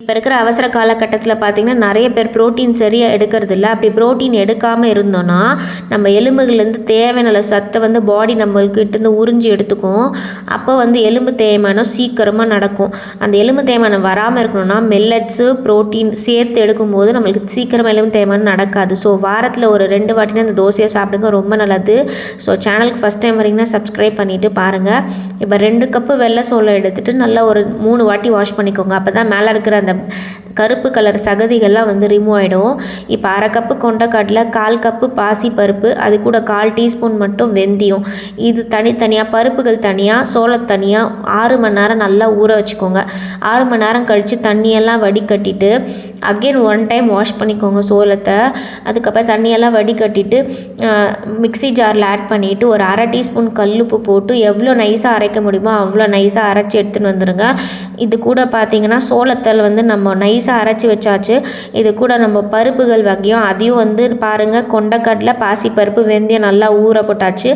இப்போ இருக்கிற அவசர காலகட்டத்தில் பார்த்திங்கன்னா நிறைய பேர் ப்ரோட்டீன் சரியாக எடுக்கிறது இல்லை. அப்படி ப்ரோட்டீன் எடுக்காமல் இருந்தோன்னா நம்ம எலும்புகள்லேருந்து தேவையான சத்தை வந்து பாடி நம்மளுக்கு உறிஞ்சி எடுத்துக்கும். அப்போ வந்து எலும்பு தேய்மானம் சீக்கிரமாக நடக்கும். அந்த எலும்பு தேய்மானம் வராமல் இருக்கணும்னா மெல்லட்ஸு ப்ரோட்டீன் சேர்த்து எடுக்கும்போது நம்மளுக்கு சீக்கிரமாக எலும்பு தேய்மானம் நடக்காது. ஸோ வாரத்தில் ஒரு ரெண்டு வாட்டினா அந்த தோசையை சாப்பிடுங்க ரொம்ப நல்லது. ஸோ சேனலுக்கு ஃபஸ்ட் டைம் வரீங்கன்னா சப்ஸ்கிரைப் பண்ணிவிட்டு பாருங்கள் இப்போ ரெண்டு கப்பு வெள்ளை சோளம் எடுத்துகிட்டு நல்லா ஒரு மூணு வாட்டி வாஷ் பண்ணிக்கோங்க. அப்போ தான் மேலே இருக்கிற அந்த கருப்பு கலர் சகதிகள்லாம் வந்து ரிமூவ் ஆகிடும் இப்போ அரை கப்பு கொண்டக்கடலை கால் கப்பு பாசி பருப்பு அது கூட கால் டீஸ்பூன் மட்டும் வெந்தயம். இது தனித்தனியாக பருப்புகள் தனியாக சோளம் தனியாக ஆறு மணி நேரம் நல்லா ஊற வச்சுக்கோங்க. ஆறு மணி நேரம் கழித்து தண்ணியெல்லாம் வடிகட்டிட்டு அகெயின் ஒன் டைம் வாஷ் பண்ணிக்கோங்க சோளத்தை. அதுக்கப்புறம் தண்ணியெல்லாம் வடிகட்டிட்டு மிக்ஸி ஜாரில் ஆட் பண்ணிவிட்டு ஒரு அரை டீஸ்பூன் கல்லுப்பு போட்டு எவ்வளோ நைஸாக அரைக்க முடியுமோ அவ்வளோ நைஸாக அரைச்சி எடுத்துன்னு வந்துடுங்க இது கூட பார்த்தீங்கன்னா சோளத்தல் வந்து நம்ம நைஸாக அரைச்சி வச்சாச்சு. இது கூட நம்ம பருப்புகள் வகையும் அதையும் வந்து பாருங்கள் கொண்டக்கடலை பாசிப்பருப்பு வெந்தயம் நல்லா ஊற போட்டாச்சு.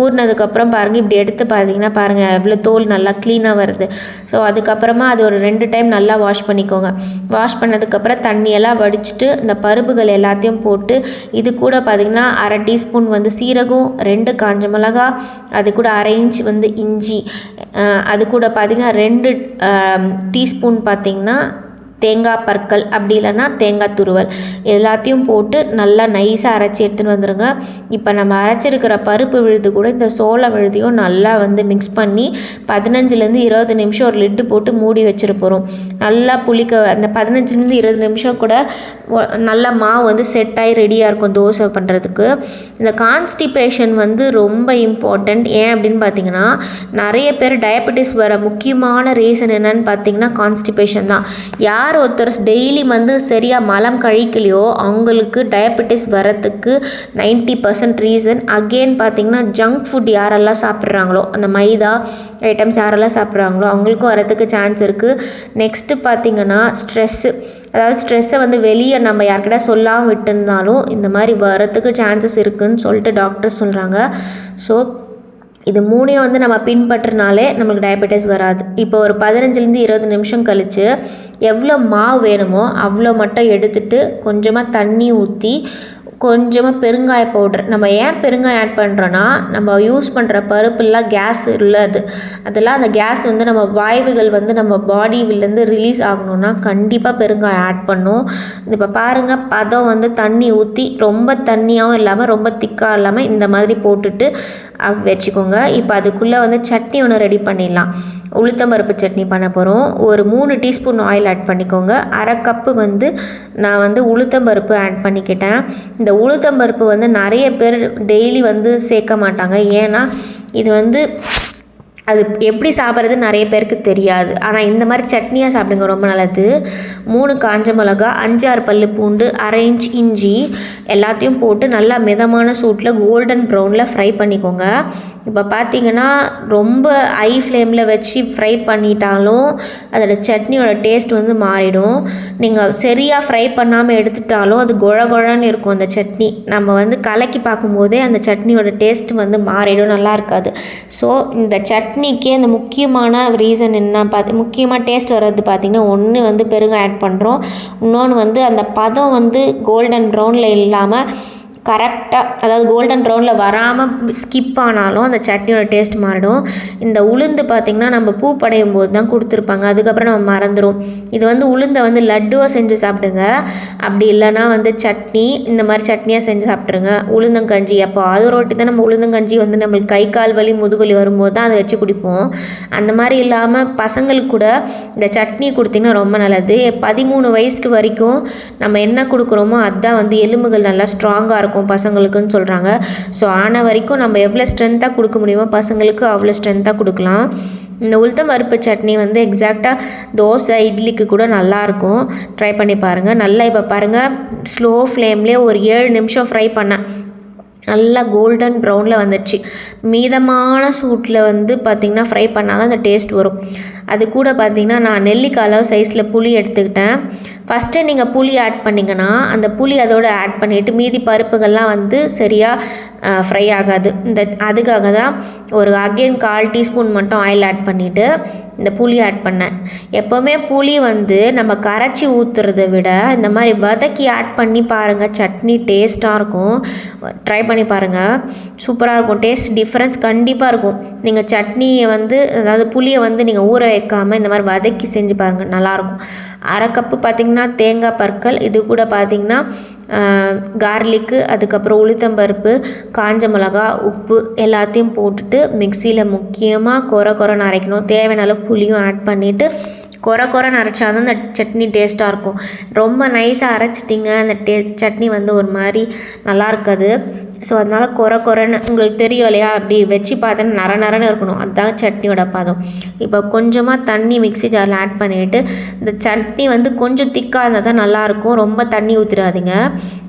ஊறினதுக்கப்புறம் பாருங்கள் இப்படி எடுத்து பார்த்தீங்கன்னா பாருங்கள் எவ்வளோ தோல் நல்லா க்ளீனாக வருது. ஸோ அதுக்கப்புறமா அது ஒரு ரெண்டு டைம் நல்லா வாஷ் பண்ணிக்கோங்க. வாஷ் பண்ணதுக்கப்புறம் தண்ணியெல்லாம் வடிச்சிட்டு இந்த பருப்புகள் எல்லாத்தையும் போட்டு இது கூட பார்த்திங்கன்னா அரை டீஸ்பூன் வந்து சீரகம் ரெண்டு காஞ்ச மிளகா அது கூட அரை இன்ச் வந்து இஞ்சி அது கூட பார்த்திங்கன்னா ரெண்டு டீஸ்பூன் பார்த்திங்கன்னா தேங்காய் பற்கள் அப்படி இல்லைன்னா தேங்காய் துருவல். எல்லாத்தையும் போட்டு நல்லா நைஸாக அரைச்சி எடுத்துன்னு வந்துடுங்க இப்போ நம்ம அரைச்சிருக்கிற பருப்பு விழுது கூட இந்த சோள விழுதையும் நல்லா வந்து மிக்ஸ் பண்ணி பதினஞ்சுலேருந்து இருபது நிமிஷம் ஒரு லிட்டு போட்டு மூடி வச்சிட போகிறோம் நல்லா புளிக்க அந்த பதினஞ்சுலேருந்து இருபது நிமிஷம் கூட நல்ல நல்லா மாவு வந்து செட் ஆகி ரெடியாக இருக்கும் தோசை பண்ணுறதுக்கு இந்த கான்ஸ்டிபேஷன் வந்து ரொம்ப இம்பார்ட்டண்ட் ஏன் அப்படின்னு பார்த்தீங்கன்னா நிறைய பேர் டயபெட்டிஸ் வர முக்கியமான ரீசன் என்னன்னு பார்த்தீங்கன்னா கான்ஸ்டிபேஷன் தான். யார் யார் ஒருத்தர் டெய்லி வந்து சரியாக மலம் கழிக்கலையோ அவங்களுக்கு டயபெட்டிஸ் வரத்துக்கு 90% பர்சன்ட் ரீசன் அகெயின் பார்த்தீங்கன்னா ஜங்க் ஃபுட் யாரெல்லாம் சாப்பிட்றாங்களோ அந்த மைதா ஐட்டம்ஸ் யாரெல்லாம் சாப்பிட்றாங்களோ அவங்களுக்கும் வரத்துக்கு சான்ஸ் இருக்குது நெக்ஸ்ட்டு பார்த்தீங்கன்னா ஸ்ட்ரெஸ்ஸு அதாவது ஸ்ட்ரெஸ்ஸை வந்து வெளியே நம்ம யார்கிட்ட சொல்லாமல் விட்டுருந்தாலும் இந்த மாதிரி வரத்துக்கு சான்சஸ் இருக்குதுன்னு சொல்லிட்டு டாக்டர் சொல்கிறாங்க ஸோ இது மூணையும் வந்து நம்ம பின்பற்றினாலே நம்மளுக்கு டயபெட்டிஸ் வராது. இப்போ ஒரு பதினஞ்சுலேருந்து இருபது நிமிஷம் கழித்து எவ்வளோ மாவு வேணுமோ அவ்வளோ மட்டும் எடுத்துட்டு கொஞ்சமாக தண்ணி ஊற்றி கொஞ்சமாக பெருங்காய பவுடர் நம்ம ஏன் பெருங்காயம் ஆட் பண்ணுறோன்னா நம்ம யூஸ் பண்ணுற பருப்புலாம் கேஸ் உள்ளது. அதெல்லாம் அந்த கேஸ் வந்து நம்ம வாய்வுகள் வந்து நம்ம பாடியிலேருந்து ரிலீஸ் ஆகணும்னா கண்டிப்பாக பெருங்காயம் ஆட் பண்ணும். இப்போ பாருங்கள் பதம் வந்து தண்ணி ஊற்றி ரொம்ப தண்ணியாகவும் இல்லாமல் ரொம்ப திக்காக இல்லாமல் இந்த மாதிரி போட்டுட்டு வச்சுக்கோங்க. இப்போ அதுக்குள்ளே வந்து சட்னி ஒன்று ரெடி பண்ணிடலாம். உளுத்தம்பருப்பு சட்னி பண்ண போகிறோம் ஒரு மூணு டீஸ்பூன் ஆயில் ஆட் பண்ணிக்கோங்க. அரை கப்பு வந்து நான் வந்து உளுத்தம்பருப்பு ஆட் பண்ணிக்கிட்டேன். இந்த உளுத்தம்பருப்பு வந்து நிறைய பேர் டெய்லி வந்து சேர்க்க மாட்டாங்க. ஏன்னா இது வந்து அது எப்படி சாப்பிட்றது நிறைய பேருக்கு தெரியாது. ஆனால் இந்த மாதிரி சட்னியாக சாப்பிடுங்க ரொம்ப நல்லது. மூணு காஞ்ச மிளகா அஞ்சாறு பல்லு பூண்டு அரை இன்ச் இஞ்சி எல்லாத்தையும் போட்டு நல்லா மிதமான சூட்டில் கோல்டன் ப்ரௌனில் ஃப்ரை பண்ணிக்கோங்க. இப்போ பார்த்தீங்கன்னா ரொம்ப ஹை ஃப்ளேமில் வச்சு ஃப்ரை பண்ணிட்டாலும் அதோட சட்னியோட டேஸ்ட் வந்து மாறிடும். நீங்கள் சரியாக ஃப்ரை பண்ணாமல் எடுத்துட்டாலும் அது குழ குழன்னு இருக்கும் அந்த சட்னி. நம்ம வந்து கலக்கி பார்க்கும்போதே அந்த சட்னியோட டேஸ்ட் வந்து மாறிடும் நல்லா இருக்காது. ஸோ இந்த சட்னி சட்னிக்கு அந்த முக்கியமான ரீசன் என்ன? பார்த்து முக்கியமாக டேஸ்ட் வர்றது பார்த்திங்கன்னா ஒன்று வந்து பெருங்காயம் ஆட் பண்ணுறோம் இன்னொன்று வந்து அந்த பதம் வந்து கோல்டன் ப்ரௌனில் இல்லாமல் கரெக்டாக அதாவது கோல்டன் ப்ரௌனில் வராமல் ஸ்கிப் ஆனாலும் அந்த சட்னியோட டேஸ்ட் மாறிடும். இந்த உளுந்து பார்த்திங்கன்னா நம்ம பூ படையும் போது தான் கொடுத்துருப்பாங்க. அதுக்கப்புறம் நம்ம மறந்துடும் இது வந்து உளுந்தை வந்து லட்டுவாக செஞ்சு சாப்பிடுங்க. அப்படி இல்லைன்னா வந்து சட்னி இந்த மாதிரி சட்னியாக செஞ்சு சாப்பிட்ருங்க உளுந்தங்கஞ்சி அப்போ அது ஒரு வாட்டி தான் நம்ம உளுந்தங்கஞ்சி வந்து நம்மளுக்கு கை கால் வலி முதுகுலி வரும்போது தான் அதை வச்சு குடிப்போம். அந்த மாதிரி இல்லாமல் பசங்களுக்கு கூட இந்த சட்னி கொடுத்தீங்கன்னா ரொம்ப நல்லது. பதிமூணு வயசுக்கு வரைக்கும் நம்ம என்ன கொடுக்குறோமோ அதுதான் வந்து எலும்புகள் நல்லா ஸ்ட்ராங்காக இருக்கும். பசங்களுக்குன்னு சொல்கிறாங்க ஸோ ஆன வரைக்கும் நம்ம எவ்வளோ ஸ்ட்ரென்த்தாக கொடுக்க முடியுமோ பசங்களுக்கு அவ்வளோ ஸ்ட்ரென்த்தாக கொடுக்கலாம். இந்த உளுத்தம் பருப்பு சட்னி வந்து எக்ஸாக்டாக தோசை இட்லிக்கு கூட நல்லாயிருக்கும் ட்ரை பண்ணி பாருங்கள் நல்லா இப்போ பாருங்கள் ஸ்லோ ஃப்ளேம்லேயே ஒரு ஏழு நிமிஷம் ஃப்ரை பண்ணேன் நல்லா கோல்டன் ப்ரௌனில் வந்துடுச்சு மீதமான சூட்டில் வந்து பார்த்திங்கன்னா ஃப்ரை பண்ணால் தான் அந்த டேஸ்ட் வரும். அது கூட பார்த்திங்கன்னா நான் நெல்லிக்காய் அளவு சைஸில் புளி எடுத்துக்கிட்டேன். ஃபஸ்ட்டு நீங்கள் புளி ஆட் பண்ணிங்கன்னா அந்த புளி அதோடு ஆட் பண்ணிவிட்டு மீதி பருப்புகள்லாம் வந்து சரியாக ஃப்ரை ஆகாது. இந்த அதுக்காக தான் ஒரு அகெயின் கால் டீஸ்பூன் மட்டும் ஆயில் ஆட் பண்ணிவிட்டு இந்த புளி ஆட் பண்ணேன். எப்போவுமே புளி வந்து நம்ம கரைச்சி ஊற்றுறத விட இந்த மாதிரி வதக்கி ஆட் பண்ணி பாருங்கள் சட்னி டேஸ்ட்டாக இருக்கும். ட்ரை பண்ணி பாருங்கள் சூப்பராக இருக்கும். டேஸ்ட் டிஃப்ரென்ஸ் கண்டிப்பாக இருக்கும். நீங்கள் சட்னியை வந்து அதாவது புளியை வந்து நீங்கள் ஊற வைக்காமல் இந்த மாதிரி வதக்கி செஞ்சு பாருங்கள் நல்லாயிருக்கும் அரை கப்பு பார்த்திங்கன்னா தேங்காய் பற்கள் இது கூட பார்த்திங்கன்னா கார்லிக்கு அதுக்கப்புறம் உளுத்தம்பருப்பு காஞ்ச மிளகா உப்பு எல்லாத்தையும் போட்டுட்டு மிக்சியில் முக்கியமாக கொர கொரன்னு அரைக்கணும். தேவையான அளவு புளியும் ஆட் பண்ணிவிட்டு கொர கொரன்னு அரைச்சா தான் அந்த சட்னி டேஸ்ட்டாக இருக்கும். ரொம்ப நைஸாக அரைச்சிட்டிங்க அந்த டே சட்னி வந்து ஒரு மாதிரி நல்லா இருக்காது. ஸோ அதனால் கொர குறைன்னு உங்களுக்கு தெரியும் இல்லையா? அப்படி வச்சு பார்த்தோன்னா நர நரன்னு இருக்கணும். அதுதான் சட்னியோட பதம். இப்போ கொஞ்சமாக தண்ணி மிக்ஸி ஜாரில் ஆட் பண்ணிவிட்டு இந்த சட்னி வந்து கொஞ்சம் திக்காக இருந்தால் தான் நல்லாயிருக்கும் ரொம்ப தண்ணி ஊற்றிடாதீங்க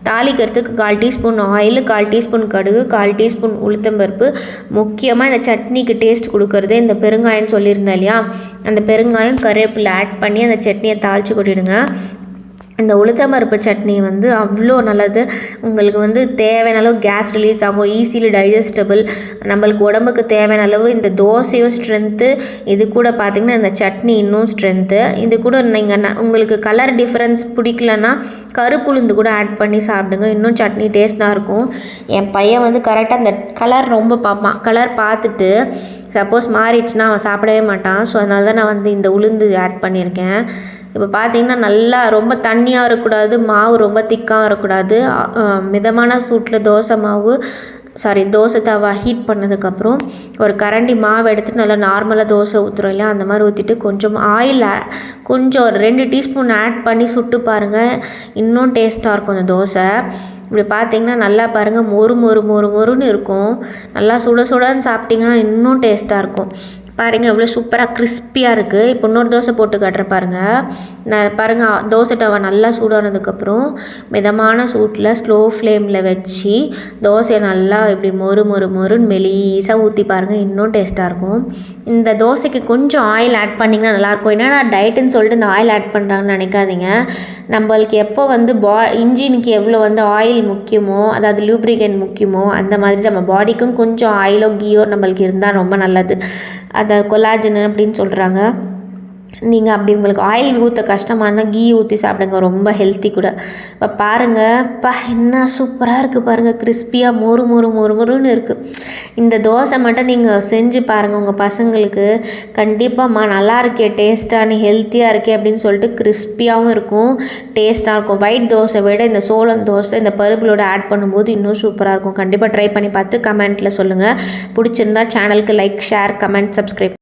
தாளிக்கிறதுக்கு கால் டீஸ்பூன் ஆயில் கால் டீஸ்பூன் கடுகு கால் டீஸ்பூன் உளுத்தம்பருப்பு. முக்கியமாக இந்த சட்னிக்கு டேஸ்ட் கொடுக்கறது இந்த பெருங்காயம்னு சொல்லியிருந்தேன் இல்லையா? அந்த பெருங்காயம் கருவேப்பிலை ஆட் பண்ணி அந்த சட்னியை தாளித்து கொட்டிடுங்க. இந்த உளுத்தம்பருப்பு சட்னி வந்து அவ்வளோ நல்லது. உங்களுக்கு வந்து தேவையான அளவு கேஸ் ரிலீஸ் ஆகும். ஈஸிலி டைஜஸ்டபிள் நம்மளுக்கு உடம்புக்கு தேவையான அளவு இந்த தோசையும் ஸ்ட்ரென்த்து இது கூட பார்த்திங்கன்னா இந்த சட்னி இன்னும் ஸ்ட்ரென்த்து இது கூட நீங்கள் உங்களுக்கு கலர் டிஃப்ரென்ஸ் பிடிக்கலன்னா கருப்புளுந்து கூட ஆட் பண்ணி சாப்பிடுங்க. இன்னும் சட்னி டேஸ்ட்டாக இருக்கும். என் பையன் வந்து கரெக்டாக அந்த கலர் ரொம்ப பார்ப்பான் கலர் பார்த்துட்டு சப்போஸ் மாறிடுச்சுன்னா அவன் சாப்பிடவே மாட்டான். ஸோ அதனால தான் நான் வந்து இந்த உளுந்து ஆட் பண்ணியிருக்கேன். இப்போ பார்த்தீங்கன்னா நல்லா ரொம்ப தண்ணியாக இருக்கக்கூடாது மாவு ரொம்ப திக்காக இருக்கக்கூடாது மிதமான சூட்டில் தோசை மாவு சாரி தோசை தவா ஹீட் பண்ணதுக்கப்புறம் ஒரு கரண்டி மாவு எடுத்துட்டு நல்லா நார்மலாக தோசை ஊற்றுறோம் இல்லையா? அந்த மாதிரி ஊற்றிட்டு கொஞ்சம் ஆயில் கொஞ்சம் ஒரு ரெண்டு டீஸ்பூன் ஆட் பண்ணி சுட்டு பாருங்கள் இன்னும் டேஸ்ட்டாக இருக்கும் அந்த தோசை. இப்படி பார்த்தீங்கன்னா நல்லா பாருங்கள் மொறு மொறு மொறு மொறுன்னு இருக்கும். நல்லா சுட சுடன்னு சாப்பிட்டிங்கன்னா இன்னும் டேஸ்ட்டாக இருக்கும். பாருங்கள் எவ்வளோ சூப்பராக கிறிஸ்பியாக இருக்குது இப்போ இன்னொரு தோசை போட்டு கட்டுற பாருங்கள் நான் பாருங்கள் தோசை டவா நல்லா சூடானதுக்கப்புறம் மிதமான சூட்டில் ஸ்லோ ஃப்ளேமில் வச்சு தோசையை நல்லா இப்படி மொறு மொறு மொறுன்னு மெலீஸாக ஊற்றி பாருங்கள் இன்னும் டேஸ்ட்டாக இருக்கும். இந்த தோசைக்கு கொஞ்சம் ஆயில் ஆட் பண்ணிங்கன்னா நல்லாயிருக்கும். என்னடா டயட்டுன்னு சொல்லிட்டு இந்த ஆயில் ஆட் பண்ணுறாங்கன்னு நினைக்காதீங்க. நம்மளுக்கு எப்போ வந்து பா இன்ஜினுக்கு எவ்வளோ வந்து ஆயில் முக்கியமோ அதாவது லூப்ரிகன் முக்கியமோ அந்த மாதிரி நம்ம பாடிக்கும் கொஞ்சம் ஆயிலோ கீயோ நம்மளுக்கு இருந்தால் ரொம்ப நல்லது. அது கொலாஜன் அப்படின்னு சொல்கிறாங்க நீங்கள் அப்படி உங்களுக்கு ஆயில் ஊற்ற கஷ்டமாக இருந்தால் கீ ஊற்றி சாப்பிடுங்க ரொம்ப ஹெல்த்தி கூட. இப்போ பாருங்கள் பா என்ன சூப்பராக இருக்குது பாருங்கள் கிறிஸ்பியாக மொறு மொறு மொறு மொறுன்னு இருக்குது இந்த தோசை மட்டும் நீங்கள் செஞ்சு பாருங்கள் உங்கள் பசங்களுக்கு. கண்டிப்பாகம்மா நல்லா இருக்கே டேஸ்ட்டாக ஹெல்த்தியாக இருக்கே அப்படின்னு சொல்லிட்டு கிறிஸ்பியாகவும் இருக்கும் டேஸ்ட்டாக இருக்கும். ஒயிட் தோசை விட இந்த சோளம் தோசை இந்த பருப்புகளோட ஆட் பண்ணும்போது இன்னும் சூப்பராக இருக்கும். கண்டிப்பாக ட்ரை பண்ணி பார்த்து கமெண்ட்டில் சொல்லுங்கள் பிடிச்சிருந்தா சேனலுக்கு லைக் ஷேர் கமெண்ட் சப்ஸ்கிரைப்